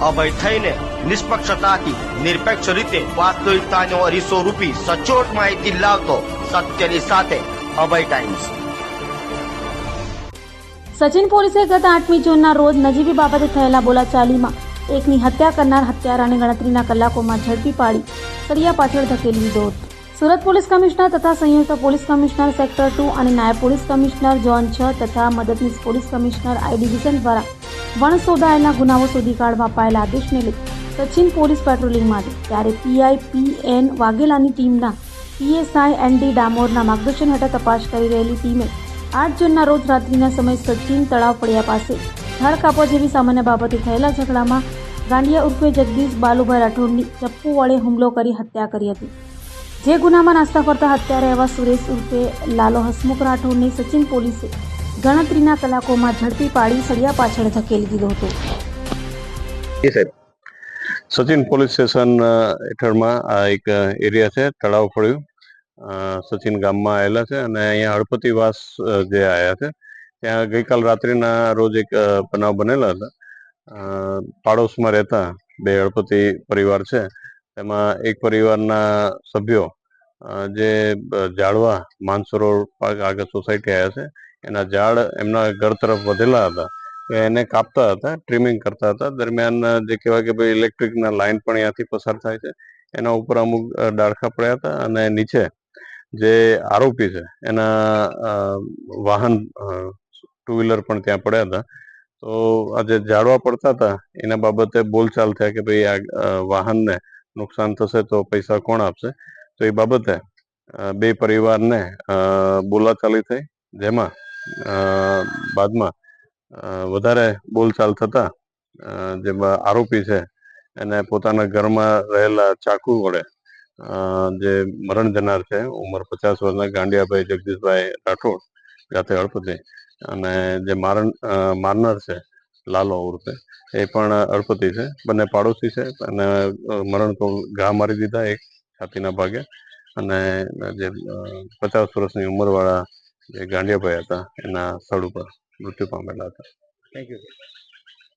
અભય થઈને નિષ્પક્ષતાથી નિરપેક્ષ રીતે વાસ્તવિકતાનો અરીસો રૂપી સચોટ માહિતી લાવતો સત્યની સાથે અભય ટાઈમ્સ. સચિન પોલીસે ગત આઠમી જૂનના રોજ નજીવી બાબતે થયેલા બોલાચાલીમાં એકની હત્યા કરનાર હત્યારાને ગણતરીના કલાકોમાં ઝડપી પાડી સળિયા પાછળ ધકેલી દીધો હતો. સુરત પોલીસ કમિશનર તથા સંયુક્ત પોલીસ કમિશનર સેક્ટર ટુ અને નાયબ પોલીસ કમિશનર ઝોન છ તથા મદદનીશ પોલીસ કમિશનર આઈ ડિવિઝન દ્વારા વણ સોદાયેલા ગુનાઓ શોધી કાઢવા અપાયેલા આદેશને લઈ સચિન પોલીસ પેટ્રોલિંગ માટે ત્યારે પીઆઈ પી એન વાઘેલાની ટીમના પીએસઆઈ એન ડી ડામોરના માર્ગદર્શન હેઠળ તપાસ કરી રહેલી ટીમે આઠ જૂનના રોજ રાત્રિના સમયે સચિન તળાવ પડ્યા પાસે ઝાડ કાપવા જેવી સામાન્ય બાબતે થયેલા ઝઘડામાં ગાંડિયા ઉર્ફે જગદીશ બાલુભાઈ રાઠોડની ચપ્પુ વડે હુમલો કરી હત્યા કરી હતી. જે ગુનામાં નાસ્તા ફરતા હત્યા રહેવા સુરેશ ઉર્ફે લાલો હસમુખ રાઠોડને સચિન પોલીસે ગણતરીના કલાકોમાં ઝડપી પાડી સળિયા પાછળ ધકેલી દીધો હતો. સચિન પોલીસ સ્ટેશન હેઠળમાં આ એક એરિયા છે તળાવ ફળ્યું સચિન ગામમાં આવેલા છે અને અહીંયા હળપતિવાસ જે આવ્યા છે ત્યાં ગઈકાલ રાત્રિના રોજ એક બનાવ બનેલા હતા. પાડોશમાં રહેતા બે હળપતિ પરિવાર છે. તેમાં એક પરિવારના સભ્યો જે જાળવા માનસરોવર પાર્ક આગળ સોસાયટી આવ્યા છે. એના ઝાડ એમના ઘર તરફ વધેલા હતા. એને કાપતા હતા ટ્રીમિંગ કરતા હતા. દરમિયાન જે કહેવાય કે ભાઈ ઇલેક્ટ્રિકના લાઇન પણ અહીંયાથી પસાર થાય છે. એના ઉપર અમુક ડાળખા પડ્યા હતા અને નીચે જે આરોપી છે, એના વાહન ટુ વ્હીલર પણ ત્યાં પડ્યા હતા. તો આ જે ઝાડવા પડતા હતા, એના બાબતે બોલચાલ થયા કે ભાઈ આ વાહનને નુકસાન થશે તો પૈસા કોણ આપશે? તો એ બાબતે બે પરિવારને બોલાચાલી થઈ, જેમાં બાદમાં વધારે બોલચાલ થતા જે આરોપી છે, એને પોતાના ઘરમાં રહેલા ચાકુ વડે જે મરણ જનાર છે, ઉંમર પચાસ વર્ષના ગાંડિયાભાઈ જગદીશભાઈ રાઠોડ, જાતે હળપતિ અને જે મારણ મારનાર છે, લાલો ઉર્ફે, એ પણ હળપતિ છે, બંને પાડોશી છે, અને મરણ તો ઘા મારી દીધા એક છાતીના ભાગે, અને જે પચાસ વર્ષની ઉંમરવાળા જે ગાંડિયાભાઈ હતા એના સ્થળ ઉપર મૃત્યુ પામેલા હતા. Thank you